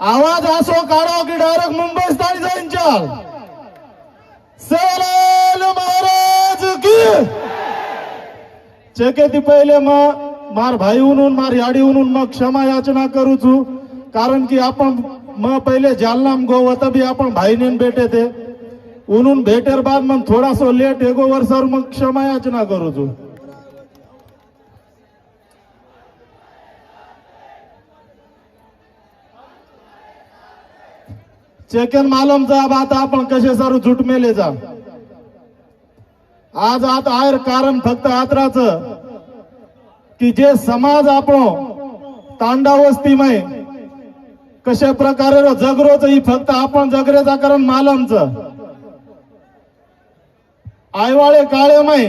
आवाज असो काढो की डायरेक्ट मुंबई स्थानी जाईन चाल सरल महाराज की. चेकेती पहिले मग मार भाई उनून मार याडी उनून मग क्षमा याचना करू छू कारण की आपण मग पहिले जालनाम गो होता भी आपण भाईने भेटे ते उनून भेटेर बाद मग थोडासा लेट एगो वर्षावर मग क्षमा याचना करू चेकन मालम साहब अब आता आपण कसे सारू झुट मेले जा. आज आता आहे कारण फक्त आत्राच की जे समाज आपण तांडावस्तीमय कशा प्रकारे जगरोच ही फक्त आपण जगरेचा कारण मालमच. आयवाळे काळेमय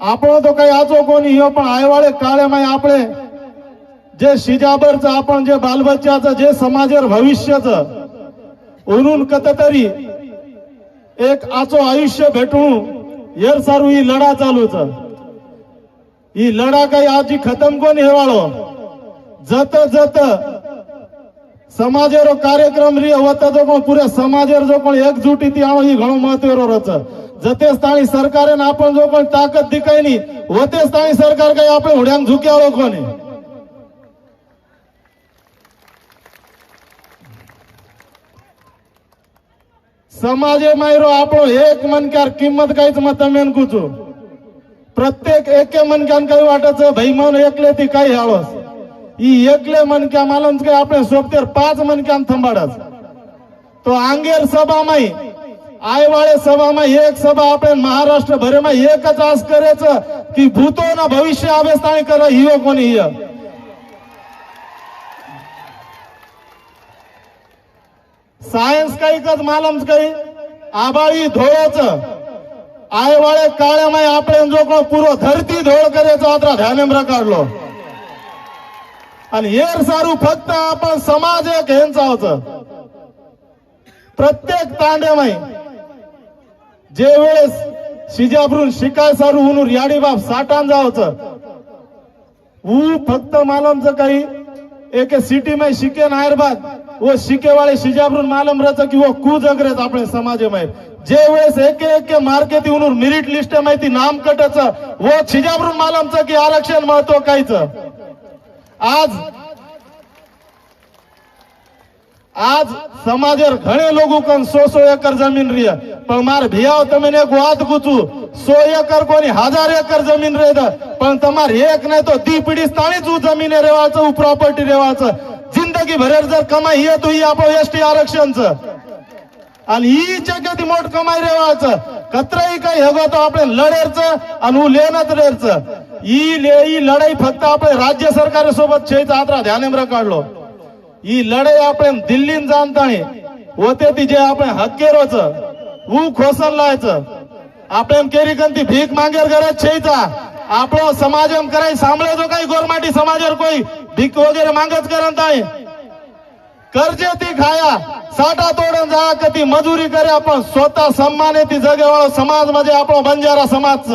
आपण तो काही आचो कोणी ह्यो पण आयवाळे काळेमय आपले. जे शिजाबरच आपण जे बालबच्च्याचं जे समाजेर भविष्याचं म्हणून कततरी. एक आचो आयुष्य भेटून येर सारू ही लढा चालूच ही लढा काही आजी खतम कोण हेवाळो जत जत. समाजेरो कार्यक्रम री होता जो पण पुऱ्या समाजेर जो पण एकजुटी ती आणो ही घणो महत्त्व रच जते स्थानी सरकारेन आपण जो पण ताकद दिकायनी वते स्थानी सरकार काही आपण हुड्यांक झुक्यावळो कोणी. समाज मायरो आपण एक मनकार किंमत काहीच मत मेन कुचो. प्रत्येक एक मनक्यान काही वाटत भैमान एकले ती काही आळस ही एकले मनक्या मालम काही आपण सोपते पाच मनक्यान थांबाडस. तो आंगेर सभा माई आयवाळे सभा माई एक सभा आपण महाराष्ट्र भरे माई एकच आज करायचं की भूतो ना भविष्य आवेस्ता करा ही कोणी सायन्स काही कच मालमच काही. आबाळी धोळोच आयवाळे काळ्या माय आपले जोकडो पूर्व धरती धोळ करायचो आता ध्यानेम काढलो आणि हेर सारू फक्त आपण समाज एक हेंचावचं प्रत्येक तांडे माई जे वेळेस शिजाभरून शिकाय सारू उनूर याडी बाप साठान जावच. ऊ फक्त मालमच काही. एके सिटी मध्ये शिकेन आयरबाद. वो शिके वाले शिजाबरून मालम रहता कि वो कूदग्रज अपने समाज में। जे वेळेस एक एक मार्के ती मिरिट लिस्ट माहिती नाम कटाचं वो शिजाबरून मालूमचं की आरक्षण महत्त्व काहीच। आज आज समाज घणे लोगों कन सो सो एकर जमीन रही पर मार भियाओ तमें एक वाद पूछू सो एकर कोणी हजार एकर जमीन रहे पर तमार एक नहीं तो दी पीढ़ी स्थानीय जमीन रेवाचं प्रॉपर्टी रेवाचं जिंदगी भरेर जर कमाई येत होई आपण आरक्षण च आणि ही कधी मोठ कमाई रेवायचं कत्रही काही हगवतो आपण लढेरच आणि लेनच रेरच ही ले ही लढाई फक्त आपण राज्य सरकार सोबत शेच आत्रा ध्यानेम्र काढलो. ही लढाई आपण दिल्लीन जाणताणी होते ती जे आपण हक्केरोच ऊ खोसन लायच आपण केरीकन ती भीक मांगेर घरात शेचा આપણો समाजम कराय सांभळे जो काही गोरमाटी ગોરમાટી कोई? भीक वगैरे मागच करत नाही. कर्जे ती खाया साठा तोडून जा कधी मजुरी करे आपण. स्वतः सन्माने ती जगेवाळा समाज म्हणजे मध्ये आपण बंजारा समाज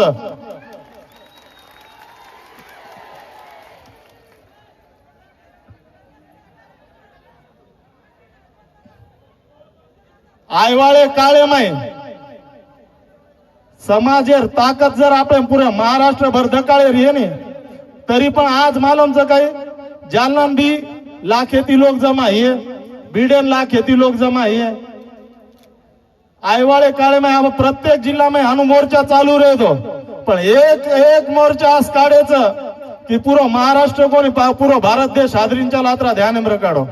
आयवाळे काळे माय समाजेर ताकद जर आपण पुऱ्या महाराष्ट्रभर धकाळेर येणे तरी पण आज मालूमचं काही? जालनान बी लाखेती लोक जमा है बीडन लाखेती लोक जमा है आईवाड़े काले में अब प्रत्येक जिल्हा में हनु मोर्चा चालू रहतो. पण एक एक मोर्चा आज काढायचं की पुरो महाराष्ट्र कोणी पुरो भारत देश हादरींच्या लात्रा ध्यान काढो.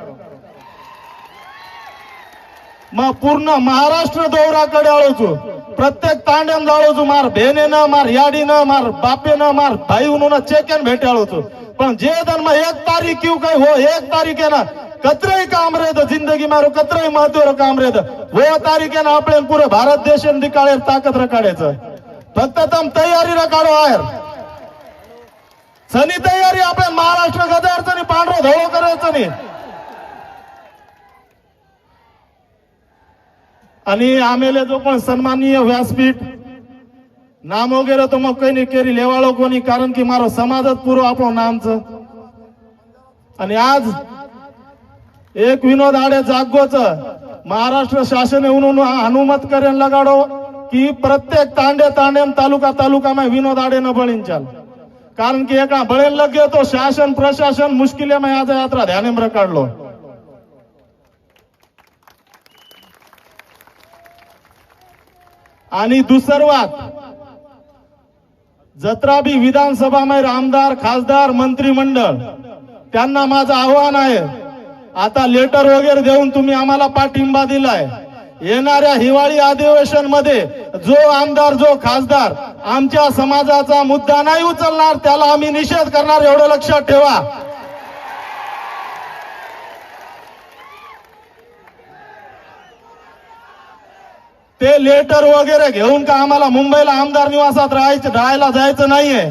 मग पूर्ण महाराष्ट्र दौराकडे आळोचू. प्रत्येक तांड्यान जाळोचू. मार बेनेनं मार याडीनं मार बापेनं मार भाई उन्होंने चेकन भेटे आळोचू. पण जे धर्म एक तारीख क्यों काही हो एक तारीख आहे ना कतराही काम रेत जिंदगी मारो कतराही महत्व काम रेत वो तारीख आहे ना આપણે पुरे भारत देश दिकाळे ताकद रकाडायचं फक्त तम तयारी रकाडो आहेर सनी तयारी આપણે महाराष्ट्र गदारचं नाही पांढरं धोळं करायचं नाही અને આમેલે તો પણ સન્માનીય વ્યાસપીઠ નામ વગેરે તો મગ કઈ નહીં કેરી લેવાળો કોની કારણ કે મારો સમાજ જ પૂરો આપણો નામ છે અને આજ एक विनोद आडे जागोच महाराष्ट्र शासन येऊन अनुमत करेन लगाडो की प्रत्येक तांडे तांडे तालुका तालुका में विनोद आडे न बळीन चाल कारण की एका बळेन लगे तो शासन प्रशासन मुश्किले में आज यात्रा ध्याने में काढलो आणि दुसरवात जत्रा बी में आमदार खासदार मंत्रिमंडळ त्यांना माझं आव्हान आहे. आता लेटर वगैरे देऊन तुम्ही आम्हाला पाठिंबा दिलाय. येणाऱ्या हिवाळी अधिवेशनमध्ये जो आमदार जो खासदार आमच्या समाजाचा मुद्दा नाही उचलणार त्याला आम्ही निषेध करणार एवढं लक्षात ठेवा. ते लेटर वगैरे घेऊन का आम्हाला मुंबईला आमदार निवासात राहायचं राहायला जायचं नाहीये?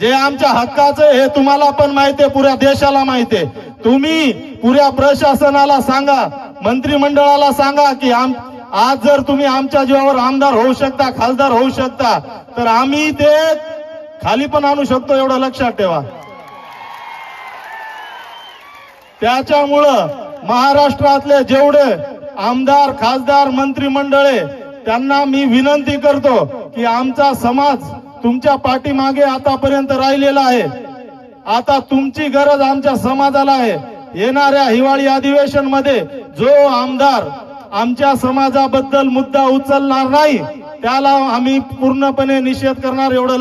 जे आमच्या हक्काचं हे तुम्हाला पण माहितीये पुऱ्या देशाला माहितीये तुम्ही पुऱ्या प्रशासनाला सांगा मंत्रिमंडळाला सांगा की आम आज जर तुम्ही आमच्या जीवावर आमदार होऊ शकता खासदार होऊ शकता तर आम्ही ते खाली पण आणू शकतो एवढं लक्षात ठेवा. त्याच्यामुळं महाराष्ट्रातले जेवढे आमदार खासदार मंत्रिमंडळे त्यांना मी विनंती करतो की आमचा समाज तुमच्या पाठीमागे आतापर्यंत राहिलेला आहे. आता तुमची गरज आमच्या समाजाला आहे. येणाऱ्या हिवाळी अधिवेशनमध्ये जो आमदार आमच्या समाजाबद्दल मुद्दा उचलणार नाही त्याला आम्ही पूर्णपणे निषेध करणार एवढं